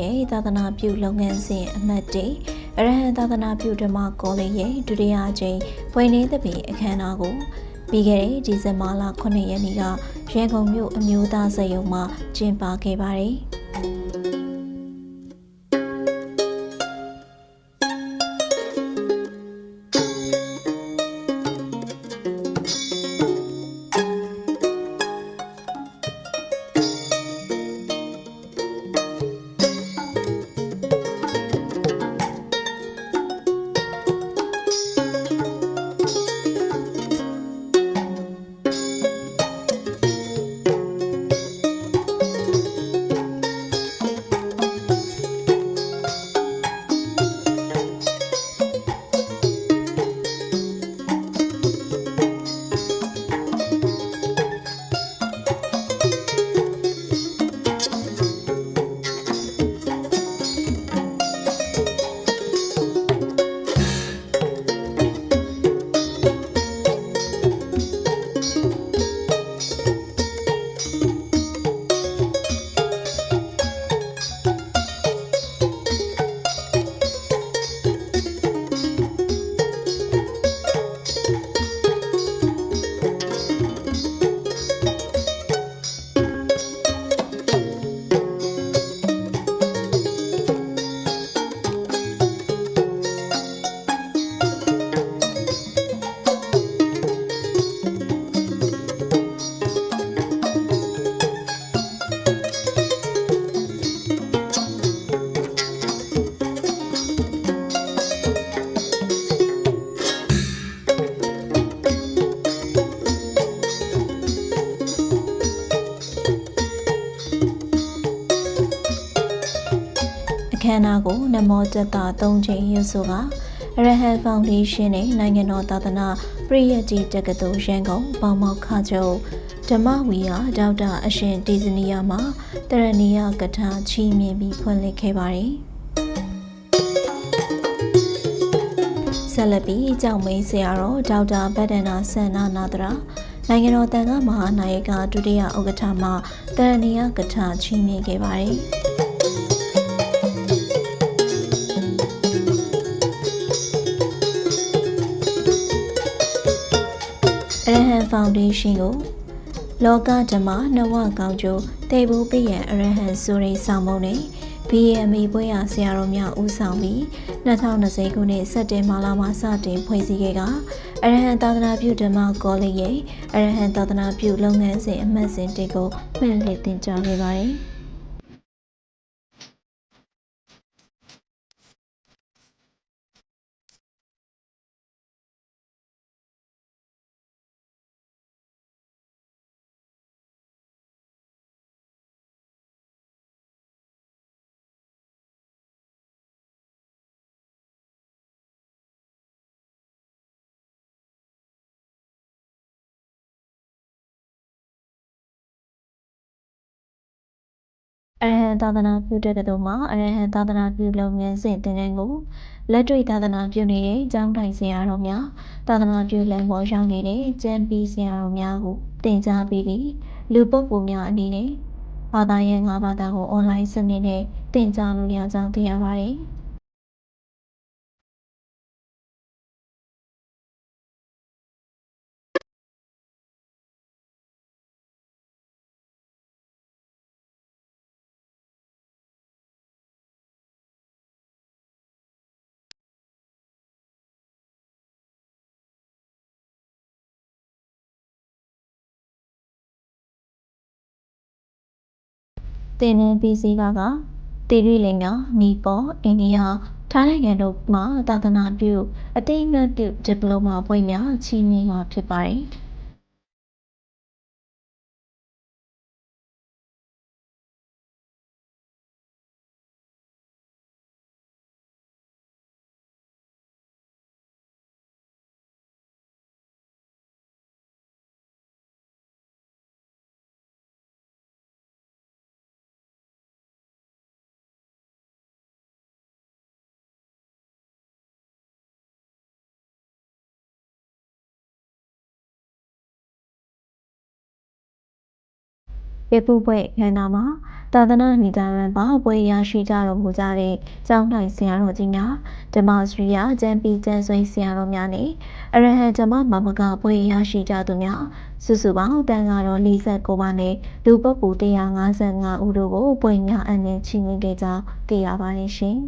ရဲ့သာသနာပြုလုပ်ငန်းစဉ်အမှတ်၁အရဟံသာသနာပြုဓမ္မကောလိပ်ရဲ့ဒုတိယအကြိမ်ဖွင့်နေသဖြင့်အခမ်းအနားကိုပြီးခဲ့တဲ့ဒီဇင်ဘာလ9ရက်နေ့ကရန်ကုန်မြို့အမျိုးသားစက်ရုံမှာကျင်းပခဲ့ပါတယ်။ အခမ်းအနားကိုနမောကျတာ၃ချိန်ရွတ်ဆိုကအရဟံဖောင်ဒေးရှင်းနဲ့နိုင်ငံတော်သာသနာပရိယတ်ကြီးတက္ကသိုလ်ရန်ကုန်ပေါမောက်ခချုပ်ဓမ္မဝီယာဒေါက်တာအရှင်ဒေဇနီယာမှာတရဏီယကထာချီးမြှင့်ပြီးဖွင့်လှစ်ခဲ့ပါတယ်ဆက်လက်ပြီးကြောက်မင်းဆရာတော်ဒေါက်တာဗဒ္ဒနာဆန္နာနာတရာနိုင်ငံတော်တန်ခါမဟာနာယကဒုတိယဥက္ကဋ္ဌမှတရဏီယကထာချီးမြှင့်ခဲ့ပါတယ် အရဟံဖောင်ဒေးရှင်းကို လောကဓမ္မနဝကောင်းကျိုးတေဘူးပြည့်ရန်အရဟံဆိုရိဆောင်မုံနဲ့ BME ဘွဲရဆရာတော်များဦးဆောင်ပြီး2020ခုနှစ်စက်တင်ဘာလမှာစတင်ဖွဲ့စည်းခဲ့ကအရဟံသာသနာပြုဓမ္မကောလိပ်ရဲ့အရဟံသာသနာပြုလုပ်ငန်းစဉ်အမှတ်စဉ်တစ်ကိုဖွင့်လှစ်တင်ကြားခဲ့ပါတယ်။ အရဟံသာသနာပြုတဲ့တုံမှာအရဟံသာသနာပြုလုပ်ငန်းစဉ်တင်ငန်းကိုလက်တွေ့သာသနာပြုနေတဲ့ကျောင်းထိုင်ဆရာတော်များသာသနာပြုလမ်းပေါ်ရောက်နေတဲ့ကျမ်းပြီးဆရာတော်များကိုတင်ကြားပြီးပြီးလူပုဂ္ဂိုလ်များအနေနဲ့ဘာသာရေး၅ဘာသာကိုအွန်လိုင်းစနစ်နဲ့တင်ကြားလို့ရကြောင်းသိရပါတယ်။။ တင်နန်းပြီးစီးကကတိရိလင်္ကာနီပေါ်အိန္ဒိယထိုင်းနိုင်ငံတို့မှသာသနာပြုအတိအမှတ်ပြုဒီပလိုမာဘွဲ့များချီးမြှင့်မှာဖြစ်ပါတယ်။ ပေပူပွဲခန္ဓာမှာသာသနာ့နိဒါရန်ပါပွဲရရှိကြတော်မူကြတဲ့ကျောင်းတိုင်းဆရာတော်ကြီးများဓမ္မစရိယကျမ်းပီကျမ်းဆွေးဆရာတော်များနဲ့အရဟံဓမ္မမမကပွဲရရှိကြသူများစုစုပေါင်းတန်ဃာတော်49ပါးနဲ့လူပုဂ္ဂိုလ်155ဦးတို့ကိုပွဲများအနှံ့ချီးမြှင့်ခဲ့ကြောင်းသိရပါတယ်ရှင်။